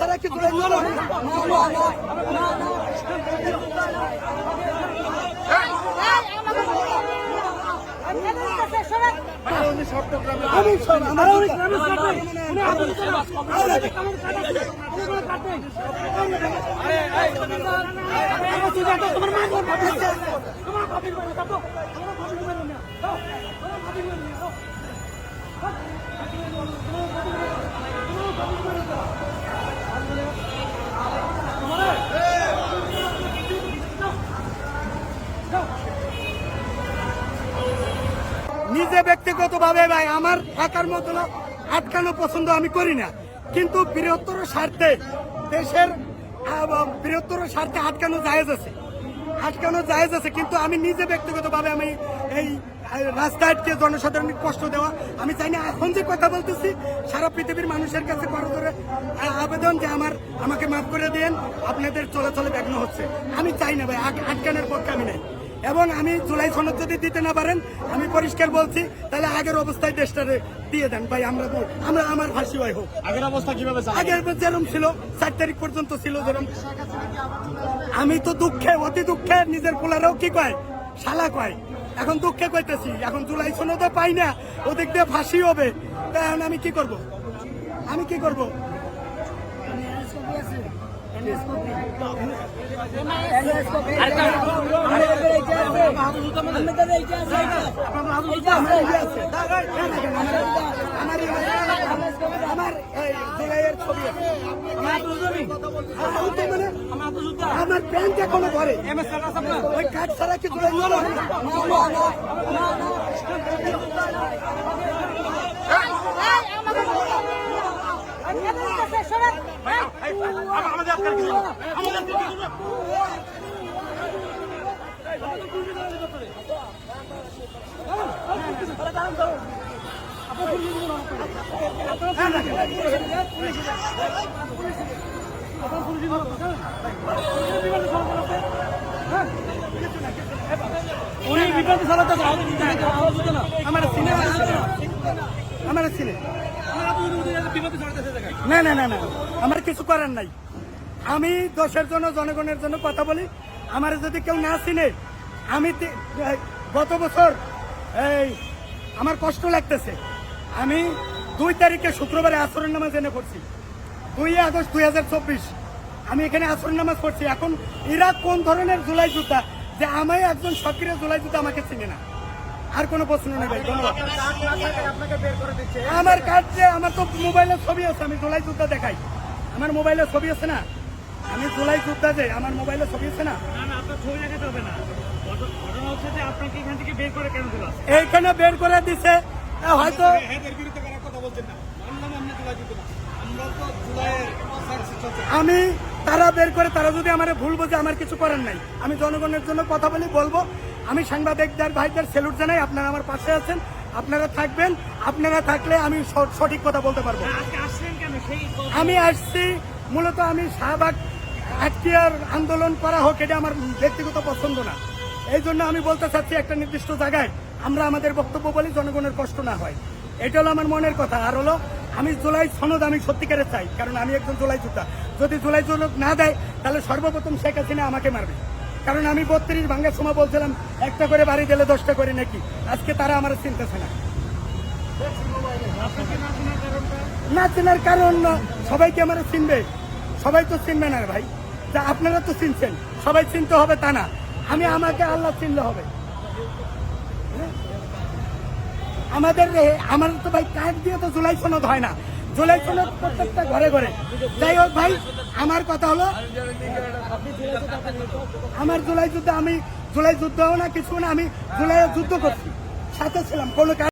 ছাড়া কি জুলাই চলো আমি সব আমার নিজে ব্যক্তিগতভাবে ভাই আমার একার মতো আটকানো পছন্দ আমি করি না। কিন্তু বৃহত্তর স্বার্থে দেশের বৃহত্তর স্বার্থে আটকানো জায়েজ আছে। আটকানো জায়েজ আছে কিন্তু আমি নিজে ব্যক্তিগতভাবে আমি এই আটকে জনসাধারণকে কষ্ট দেওয়া আমি চাই না। এখন যে কথা বলতেছি সারা পৃথিবীর মানুষের কাছে করজোরে আহ, আবেদন যে আমার আমাকে মাফ করে দেন আপনাদের চলাচলে বিঘ্ন হচ্ছে। আমি চাই না ভাই আটকানোর পক্ষে আমি নেই। এবং আমি জুলাই সনদ যদি দিতে না পারেন আমি পরিষ্কার বলছি তাহলে আগের অবস্থায় দেশটারে দিয়ে দেন। ভাই আমরা আমরা আমার ফাঁসি হয় হোক। আগের অবস্থা কীভাবে আগের যেরকম ছিল চার তারিখ পর্যন্ত ছিল যেরকম আমি তো দুঃখে অতি দুঃখে নিজের পোলারেও কি কয়? শালা কয়। এখন দুঃখে কইতেছি এখন জুলাই সনদে পাই না ওদিক দিয়ে ফাঁসি হবে। তাই আমি কি করব? আমি কি করব? আমার ছবি আমার প্যান্ট এখনও ধরে ওই কাঠ ছাড়া কি চলো আমাদের আপনার কিছু আমাদের কিছু আমার না না না না। আমার কিছু করার নাই। আমি দশের জন্য, জনগণের জন্য কথা বলি। আমার যদি কেউ না চিনে, আমি গত বছর, এই আমার কষ্ট লাগতেছে। আমি দুই তারিখে শুক্রবারে আসরের নামাজ এনে পড়ছি। দুই আগস্ট দুই হাজার চব্বিশ। আমি এখানে আসর নামাজ পড়ছি। এখন এরা কোন ধরনের জুলাই জুতা যে আমায় একজন সক্রিয় জুলাই জুতা আমাকে চিনে না? আর কোনো প্রশ্ন নেই ভাই আমার যে আমার তো মোবাইলের ছবি আছে, আমি জুলাই যুদ্ধ দেখাই। আমার মোবাইলের ছবি আছে না? আমি জুলাই যুদ্ধ যে আমার মোবাইলে ছবি আছে না? না না আপনার ছবি দেখাতে হবে না। ঘটনা- ঘটনা হচ্ছে যে আপনাকে এখান থেকে বের করে কেন দিল? এইখানে বের করে দিছে। হয়তো আমি তারা বের করে তারা যদি আমার ভুল বোঝে আমার কিছু করার নাই। আমি জনগণের জন্য কথা বলি বলব। আমি সাংবাদিকদের ভাইদের সেলুট জানাই আপনারা আমার পাশে আছেন আপনারা থাকবেন আপনারা থাকলে আমি সঠিক কথা বলতে পারব। আমি আসছি মূলত আমি শাহবাগ আটকিয়ার আন্দোলন করা হোক, এটা আমার ব্যক্তিগত পছন্দ না। এই জন্য আমি বলতে চাচ্ছি একটা নির্দিষ্ট জায়গায় আমরা আমাদের বক্তব্য বলি, জনগণের কষ্ট না হয়। এটা হলো আমার মনের কথা। আর হলো, আমি জুলাই সনদ আমি সত্যিকারে চাই, কারণ আমি একজন জুলাই যোদ্ধা। যদি জুলাই সনদ না দেয়, তাহলে সর্বপ্রথম শেখ হাসিনা আমাকে মারবে। কারণ আমি বত্রিশ ভাঙ্গার সময় বলছিলাম, একটা করে বাড়ি দিলে দশটা করে নাকি? আজকে তারা আমার চিনতেছে না। না চেনার কারণ সবাইকে আমার চিনবে? সবাই তো চিনবে না ভাই। যা আপনারা তো চিনছেন, সবাই চিনতে হবে তা না। আমি আমাকে আল্লাহ চিনলে হবে। আমাদের আমার তো ভাই কার্ড দিয়ে তো জুলাই সনদ হয় না। জুলাই সনদ প্রত্যেকটা ঘরে ঘরে। যাই হোক ভাই, আমার কথা হলো, আমার জুলাই যুদ্ধ আমি, জুলাই যুদ্ধও না কিছু না, আমি জুলাই যুদ্ধ করছি। সাথে ছিলাম, কোনো